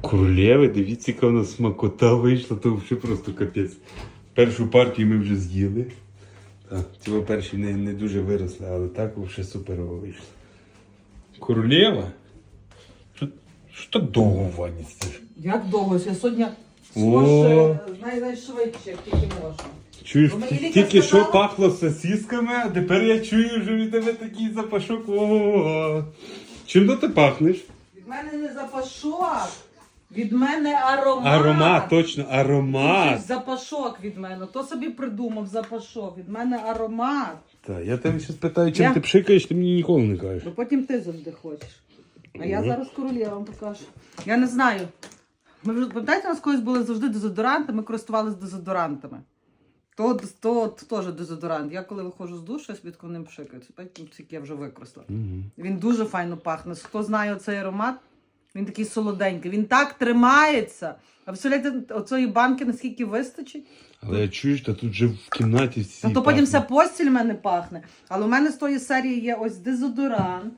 Королеви, дивіться, яка в нас смакота вийшла, то взагалі просто капець. Першу партію ми вже з'їли. Цього перші не, не дуже виросли, але так взагалі суперово вийшло. Королева? Що, що так довго в ванні сидиш? Як довго? Я сьогодні най- найшвидше, як тільки можна. Чуєш, Бо мені лікар тільки сказала- що пахло сосісками, а тепер я чую вже від тебе такий запашок. О-о-о. Чим то ти пахнеш? Від мене не запашок, від мене аромат. Аромат, точно, аромат. Запашок від мене. То собі придумав запашок. Від мене аромат. Так, я тебе ще спитаю, чим Я- ти пшикаєш, ти мені ніколи не кажеш. Бо потім ти завжди хочеш. А я Мгм. зараз королева вам покажу. Я не знаю. Ми вже пам'ятаєте, у нас колись були завжди дезодоранти, ми користувалися дезодорантами. То, то, то теж дезодорант. Я коли виходжу з душу, я собі ним пшикаю. Це тільки я вже використала. Угу. Він дуже файно пахне. Хто знає цей аромат, він такий солоденький. Він так тримається. А представляєте, оцієї банки наскільки вистачить? Але я чую, що тут вже в кімнаті всі. Ну, то потім вся постіль в мене пахне. Але у мене з тої серії є ось дезодорант.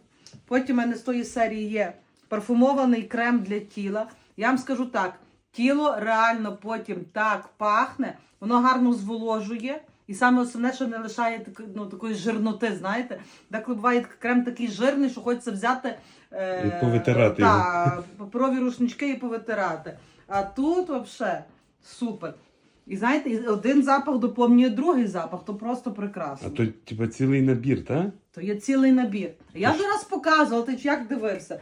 Потім у мене з тої серії є парфумований крем для тіла. Я вам скажу так: тіло реально потім так пахне, воно гарно зволожує. І саме основне, що не лишає ну, такої жирноти, знаєте. Деколи буває крем такий жирний, що хочеться взяти е, І повитирати та, паперові рушнички і повитирати. А тут взагалі супер. І знаєте, один запах доповнює другий запах, то просто прекрасно. А то, типа, цілий набір, так? То є цілий набір. Я вже раз показувала, ти як дивився.